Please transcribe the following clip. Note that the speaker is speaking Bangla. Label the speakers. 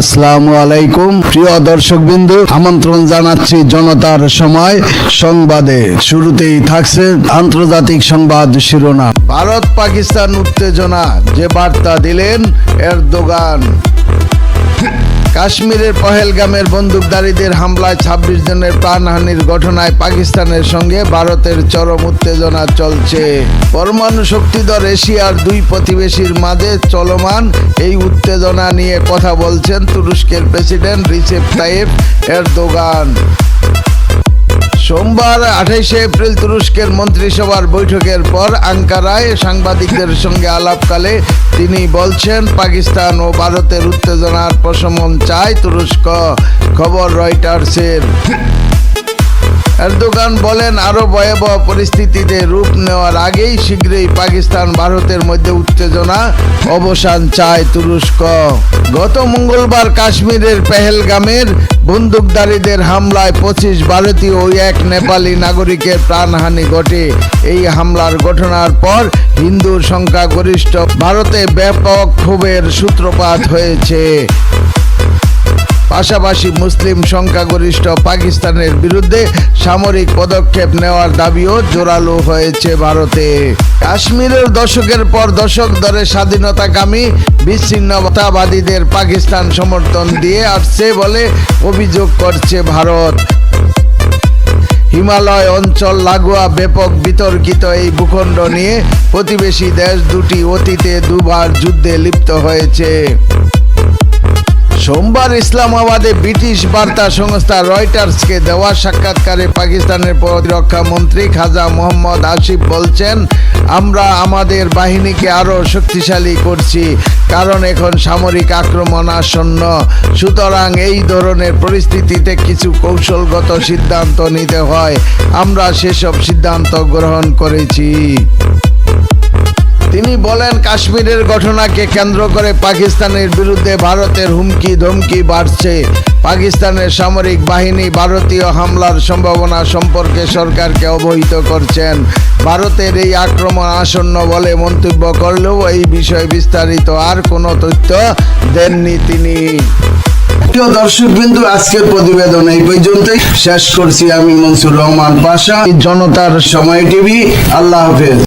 Speaker 1: আসসালামু আলাইকুম। প্রিয় দর্শক বিন্দু আমন্ত্রণ জানাচ্ছি জনতার সময়। সংবাদে শুরুতেই থাকছে আন্তর্জাতিক সংবাদ শিরোনাম। ভারত পাকিস্তান উত্তেজনা, যে বার্তা দিলেন এর এরদোগান। কাশ্মীরের পহেলগামের বন্দুকধারীদের হামলায় ছাব্বিশ জনের প্রাণহানির ঘটনায় পাকিস্তানের সঙ্গে ভারতের চরম উত্তেজনা চলছে। পরমাণু শক্তিধর এশিয়ার দুই প্রতিবেশীর মাঝে চলমান এই উত্তেজনা নিয়ে কথা বলছেন তুরস্কের প্রেসিডেন্ট রিসেপ এর এরদোগান। সোমবার আঠাইশে এপ্রিল তুরস্কের মন্ত্রিসভার বৈঠকের পর আঙ্কারায় সাংবাদিকদের সঙ্গে আলাপকালে তিনি বলছেন, পাকিস্তান ও ভারতের উত্তেজনার প্রশমন চায় তুরস্ক। খবর রয়টার্সের। এরদোগান বলেন, আরও ভয়াবহ পরিস্থিতিতে রূপ নেওয়ার আগেই শীঘ্রই পাকিস্তান ভারতের মধ্যে উত্তেজনা, অবসান চায় তুরস্ক। গত মঙ্গলবার কাশ্মীরের পেহেলগামের বন্দুকধারীদের হামলায় পঁচিশ ভারতীয় ও এক নেপালি নাগরিকের প্রাণহানি ঘটে। এই হামলার ঘটনার পর হিন্দুর সংখ্যাগরিষ্ঠ ভারতে ব্যাপক ক্ষোভের সূত্রপাত হয়েছে। পাশাপাশি মুসলিম সংখ্যাগরিষ্ঠ পাকিস্তানের বিরুদ্ধে সামরিক পদক্ষেপ নেওয়ার দাবিও জোরালো হয়েছে ভারতে। কাশ্মীরের দশকের পর দশক ধরে স্বাধীনতাকামী, বিচ্ছিন্নতাবাদীদের পাকিস্তান সমর্থন দিয়ে আসছে বলে অভিযোগ করছে ভারত। হিমালয় অঞ্চল লাগোয়া ব্যাপক বিতর্কিত এই ভূখণ্ড নিয়ে প্রতিবেশী দেশ দুটি অতীতে দুবার যুদ্ধে লিপ্ত হয়েছে। সোমবার ইসলামাবাদে ব্রিটিশ বার্তা সংস্থা রয়টার্সকে দেওয়া সাক্ষাৎকারে পাকিস্তানের প্রতিরক্ষা মন্ত্রী খাজা মোহাম্মদ আসিফ বলছেন, আমরা আমাদের বাহিনীকে আরও শক্তিশালী করছি, কারণ এখন সামরিক আক্রমণ আসন্ন। সুতরাং এই ধরনের পরিস্থিতিতে কিছু কৌশলগত সিদ্ধান্ত নিতে হয়। আমরা সেসব সিদ্ধান্ত গ্রহণ করেছি। তিনি বলেন, কাশ্মীরের ঘটনাকে কেন্দ্র করে পাকিস্তানের বিরুদ্ধে ভারতের হুমকি ধমকি বাড়ছে। পাকিস্তানের সামরিক বাহিনী ভারতীয় হামলার সম্ভাবনা সম্পর্কে সরকারকে অবহিত করছেন। ভারতের এই আক্রমণ আসন্ন বলে মন্তব্য করলেও এই বিষয়ে বিস্তারিত আর কোনো তথ্য দেননি তিনি। প্রিয় দর্শক বিন্দু আজকের প্রতিবেদন এই পর্যন্তই। শেষ করছি আমি মনসুর রহমান পাশা জনতার সময় টিভি। আল্লাহ হাফেজ।